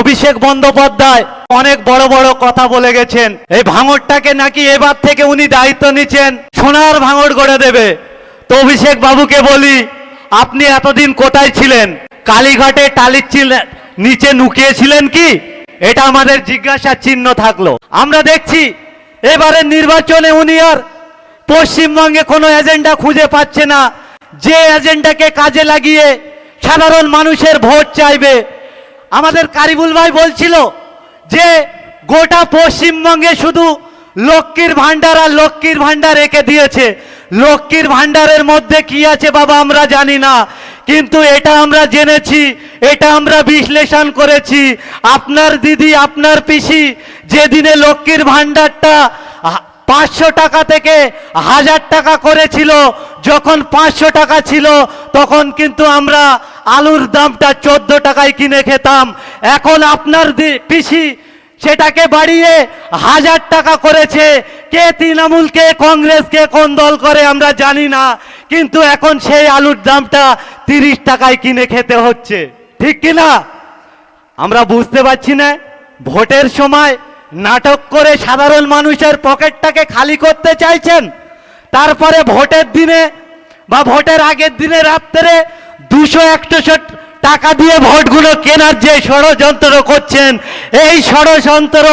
অভিষেক বন্দ্যোপাধ্যায় অনেক বড় বড় কথা বলে গেছেন। এই ভাঙড়টাকে নাকি এবার থেকে উনি দায়িত্ব নিচ্ছেন। সোনার ভাঙড় গড়ে দেবে। তো অভিষেক বাবুকে বলি, আপনি এতদিন কোথায় ছিলেন? কালীঘাটে টালির নিচে নুকিয়েছিলেন কি? এটা আমাদের জিজ্ঞাসার চিহ্ন থাকল। আমরা দেখছি এবারের নির্বাচনে উনি আর পশ্চিমবঙ্গে কোনো এজেন্ডা খুঁজে পাচ্ছে না। যে এজেন্ডাকে কাজে লাগিয়ে সাধারণ মানুষের ভোট চাইবে আমাদের কারিবুল ভাই বলছিল যে গোটা পশ্চিমবঙ্গে শুধু লক্ষ্মীর ভান্ডার আর লক্ষ্মীর ভান্ডার রেখে দিয়েছে। লক্ষ্মীর ভান্ডারের মধ্যে কি আছে বাবা আমরা জানি না, কিন্তু এটা আমরা জেনেছি, এটা আমরা বিশ্লেষণ করেছি। আপনার দিদি, আপনার পিসি যেদিনে লক্ষ্মীর ভান্ডারটা হা- পাঁচশো টাকা থেকে হাজার টাকা করেছিল। যখন পাঁচশো টাকা ছিল, তখন কিন্তু আমরা আলুর দামটা চোদ্দ টাকায় কিনে খেতাম। এখন আপনার পিসি সেটাকে বাড়িয়ে হাজার টাকা করেছে। কে তৃণমূল, কে কংগ্রেস, কে কোন দল করে আমরা জানি না। কিন্তু এখন সেই আলুর দামটা তিরিশ টাকায় কিনে খেতে হচ্ছে। ঠিক কিনা? আমরা বুঝতে পারছি না। ভোটের সময় নাটক করে সাধারণ মানুষের পকেটটাকে খালি করতে চাইছেন, তারপরে ভোটের দিনে বা ভোটের আগের দিনে রাত্রে দুশো একশো টাকা দিয়ে ভোটগুলো কেনার যে ষড়যন্ত্র করছেন, এই ষড়যন্ত্র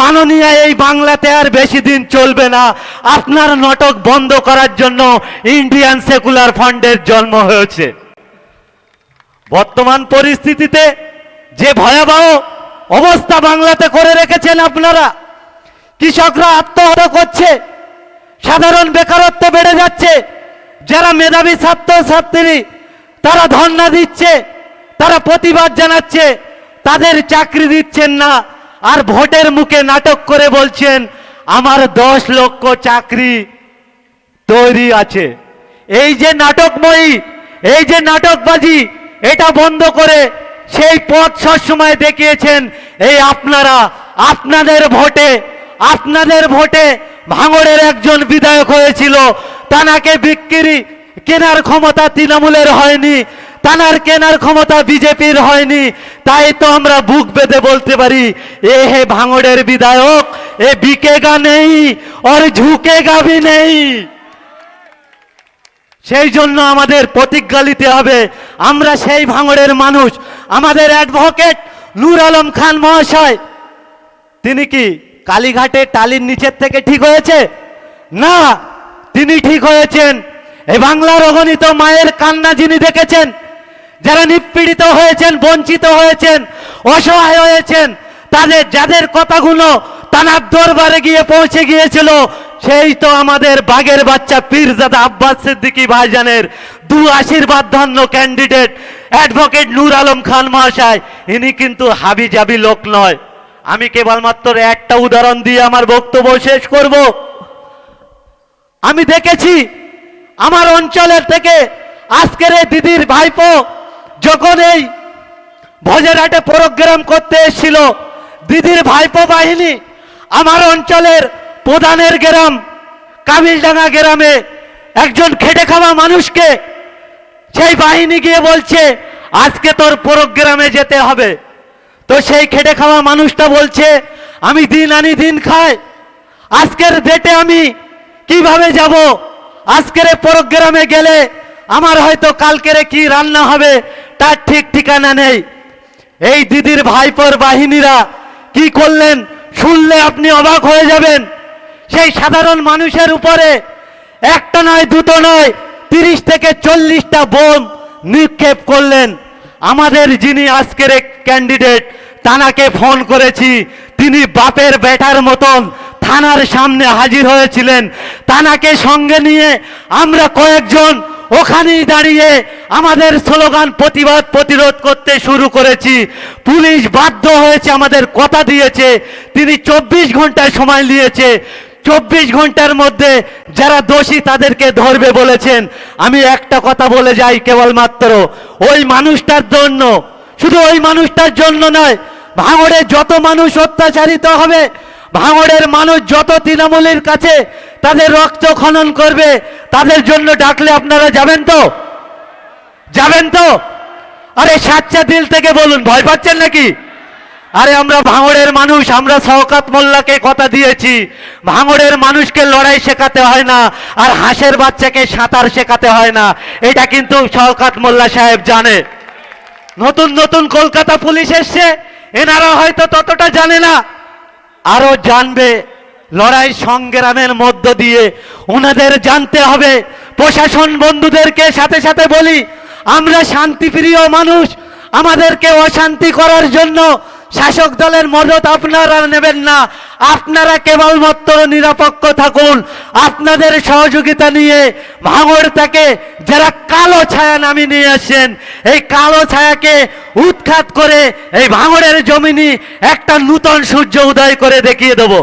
মাননীয় এই বাংলাতে আর বেশি দিন চলবে না। আপনার নাটক বন্ধ করার জন্য ইন্ডিয়ান সেকুলার ফান্ডের জন্ম হয়েছে। বর্তমান পরিস্থিতিতে যে ভয়াবহ অবস্থা বাংলাতে করে রেখেছেন আপনারা। কৃষকরা আত্মহত্যা করছে, সাধারণ বেকারত্ব বেড়ে যাচ্ছে, যারা মেধাবী ছাত্র ছাত্রী, তারা ধর্ণা দিচ্ছে, তারা প্রতিবাদ জানাচ্ছে, তাদের চাকরি দিচ্ছেন না, আর ভোটের মুখে নাটক করে বলছেন, আমার দশ লক্ষ চাকরি তৈরি আছে। এই যে নাটকময়ী, এই যে নাটকবাজি, এটা বন্ধ করে সেই পথ সবসময় দেখিয়েছেন, এই আপনারা, আপনাদের ভোটে আপনাদের ভোটে ভাঙড়ের একজন বিধায়ক হয়েছিল। তানাকে বিক্রি, কেনার ক্ষমতা তৃণমূলের হয়নি, তানার কেনার ক্ষমতা বিজেপির হয়নি। তাই তো আমরা বুক বেঁধে বলতে পারি, এ হে ভাঙড়ের বিধায়ক, এ বিকেগা নেই, ওর ঝুঁকেগা ভি নেই। সেই জন্য আমাদের প্রতিজ্ঞা নিতে হবে। আমরা সেই ভাঙড়ের মানুষ। আমাদের অ্যাডভোকেট নূর আলম খান মহাশয়, তিনি কি কালীঘাটে টালির নিচের থেকে ঠিক হয়েছে? না, তিনি ঠিক হয়েছেন। এই বাংলার অগণিত মায়ের কান্না যিনি দেখেছেন, যারা নিপীড়িত হয়েছেন, বঞ্চিত হয়েছেন, অসহায় হয়েছেন, তাদের, যাদের কথাগুলো তানার দরবারে গিয়ে পৌঁছে গিয়েছিল। সেই তো আমাদের বাগের বাচ্চা পীরজাদা আব্বাস সিদ্দিকী ভাইজানের দু আশীর্বাদ ধন্য ক্যান্ডিডেট অ্যাডভোকেট নূর আলম খান মহাশয়। ইনি কিন্তু হাবি জাবি লোক নয়। আমি কেবলমাত্র একটা উদাহরণ দিয়ে আমার বক্তব্য শেষ করব। আমি দেখেছি আমার অঞ্চলের থেকে আজকের এই দিদির ভাইপো যখন এই ভোজেরহাটে প্রোগ্রাম করতে এসেছিল, দিদির ভাইপো বাহিনী আমার অঞ্চলের প্রধানের গ্রাম, কাবিলডাঙ্গা গ্রামে একজন খেটে খাওয়া মানুষকে সেই বাহিনী গিয়ে বলছে, আজকে তোর প্রোগ্রামে যেতে হবে। তো সেই খেটে খাওয়া মানুষটা বলছে, আমি দিন আনি দিন খাই। আজকের ডেটে আমি কীভাবে যাব? আজকের প্রোগ্রামে গেলে আমার হয়তো কালকের কি রান্না হবে, তার ঠিক ঠিকানা নেই। এই দিদির ভাইপোর বাহিনীরা কি করলেন? শুনলে আপনি অবাক হয়ে যাবেন। সেই সাধারণ মানুষের উপরে একটা নয়, দুটো নয়, তিরিশ থেকে চল্লিশটা বোম নিক্ষেপ করলেন। আমাদের যিনি আজকের ক্যান্ডিডেট তানাকে ফোন করেছি। তিনি বাপের বেটার মতন থানার সামনে হাজির হয়েছিলেন। তানাকে সঙ্গে নিয়ে আমরা কয়েকজন ওখানেই দাঁড়িয়ে আমাদের স্লোগান প্রতিবাদ প্রতিরোধ করতে শুরু করেছি। পুলিশ বাধ্য হয়েছে আমাদের কথা দিয়েছে। তিনি চব্বিশ ঘন্টায় সময় নিয়েছে। চব্বিশ ঘণ্টার মধ্যে যারা দোষী তাদেরকে ধরবে বলেছেন। আমি একটা কথা বলে যাই কেবলমাত্র, ওই মানুষটার জন্য, শুধু ওই মানুষটার জন্য নয়, ভাঙড়ে যত মানুষ অত্যাচারিত হবে, ভাঙড়ের মানুষ যত তৃণমূলের কাছে তাদের রক্ত খনন করবে, তাদের জন্য ডাকলে আপনারা যাবেন তো? যাবেন তো? আরে সাচ্চা দিল থেকে বলুন, ভয় পাচ্ছেন নাকি? আরে আমরা ভাঙড়ের মানুষ, আমরা শওকাত মোল্লাকে কথা দিয়েছি। ভাঙড়ের মানুষকে লড়াই শেখাতে হয় না, আর হাঁসের বাচ্চাকে সাঁতার শেখাতে হয় না। এটা কিন্তু শওকাত মোল্লা সাহেব জানে। নতুন নতুন কলকাতা পুলিশ এসছে এনারা হয়তো ততটা জানে না। আরও জানবে লড়াই সংগ্রামের মধ্য দিয়ে ওনাদের জানতে হবে, প্রশাসন বন্ধুদেরকে সাথে সাথে বলি, আমরা শান্তিপ্রিয় মানুষ, আমাদেরকে অশান্তি করার জন্য শাসক দলের মদত আপনারা নেবেন না, আপনারা কেবলমাত্র নিরাপক্ষ থাকুন, আপনাদের সহযোগিতা নিয়ে ভাঙড় থেকে যারা কালো ছায়া নামিয়ে নিয়ে আসেন, এই কালো ছায়াকে উৎখাত করে এই ভাঙড়ের জমিনি একটা নূতন সূর্য উদয় করে দেখিয়ে দেবো।